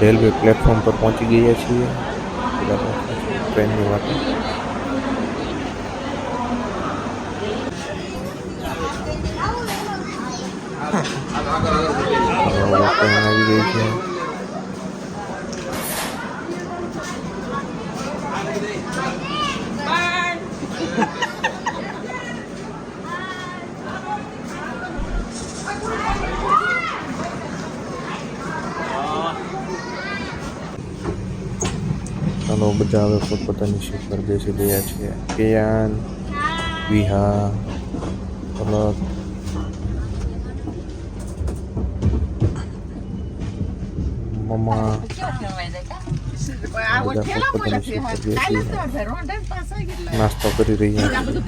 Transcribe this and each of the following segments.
Railway platform પર પહોંચી ગયા છીએ. ટ્રેનની વાત. ટ્રેન આવી ગઈ છે. બધા હવે પોતપોતાની સીટ પર બેસી ગયા છે કેયાન વિહા પલક મમ્મા આ બધા ઠેલા પોતપોતાની મળે સીટ છે પર કાલે બેસી તો રોંઢે પાસે કેટલા નાસ્તો કરી રહ્યા આ છે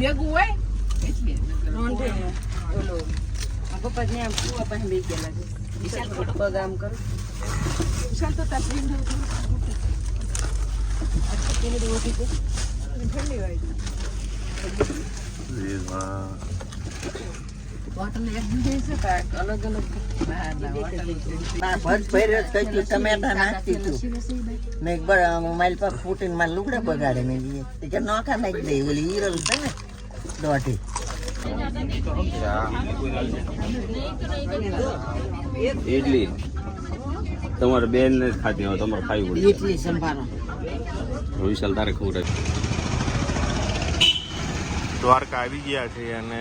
બધું પર ફૂટીને મારા લુગડા બગાડે મેં. કે નોખા નાખી દે ઓલી હીરો છે ને દોઢી ઇડલી તમારે બેન ને જ ખાતી હોય તમારે ખાવી પડે. એટલી સંભાળો વિશાલ તારે ખવડાવે દ્વારકા આવી ગયા છે અને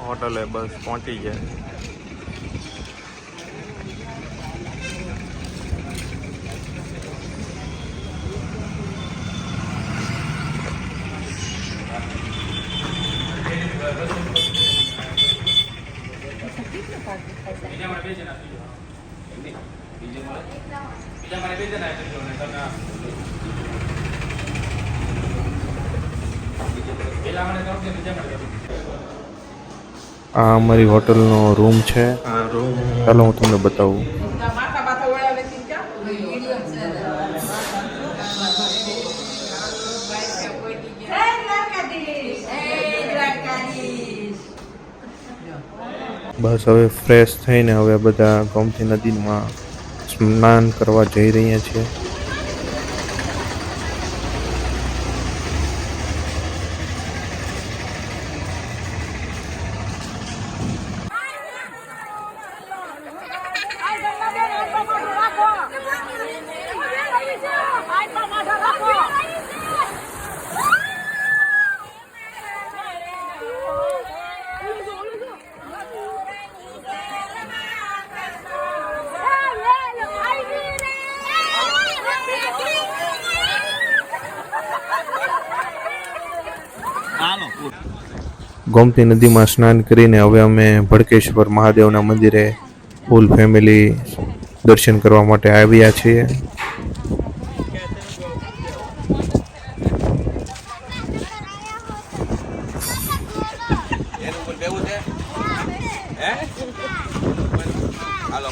હોટલે બસ પહોંચી ગયા આ અમારી હોટલનો રૂમ છે. ચાલો હું તમને બતાવું. બસ હવે ફ્રેશ થઈને હવે બધા ગોમતી નદીમાં સ્નાન કરવા જઈ રહ્યા છે ગોમતી નદીમાં સ્નાન કરીને હવે અમે ભડકેશ્વર મહાદેવના મંદિરે ફૂલ ફેમિલી દર્શન કરવા માટે આવ્યા છીએ. હાલો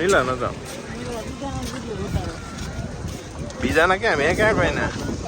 મિલા નતા. બીજાના ક્યાં મેં ક્યાં કોઈને ત્રીસ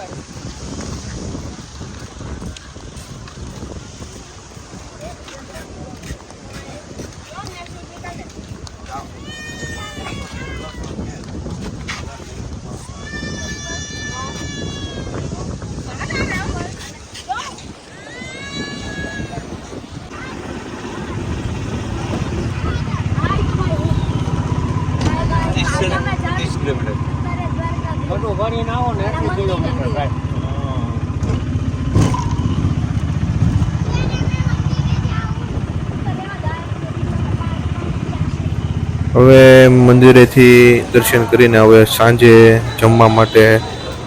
હવે મંદિરેથી દર્શન કરીને હવે સાંજે જમવા માટે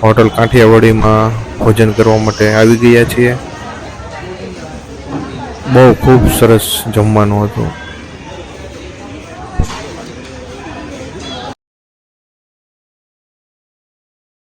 હોટલ કાંઠિયાવાડીમાં ભોજન કરવા માટે આવી ગયા છીએ. બહુ ખૂબ સરસ જમવાનું હતું.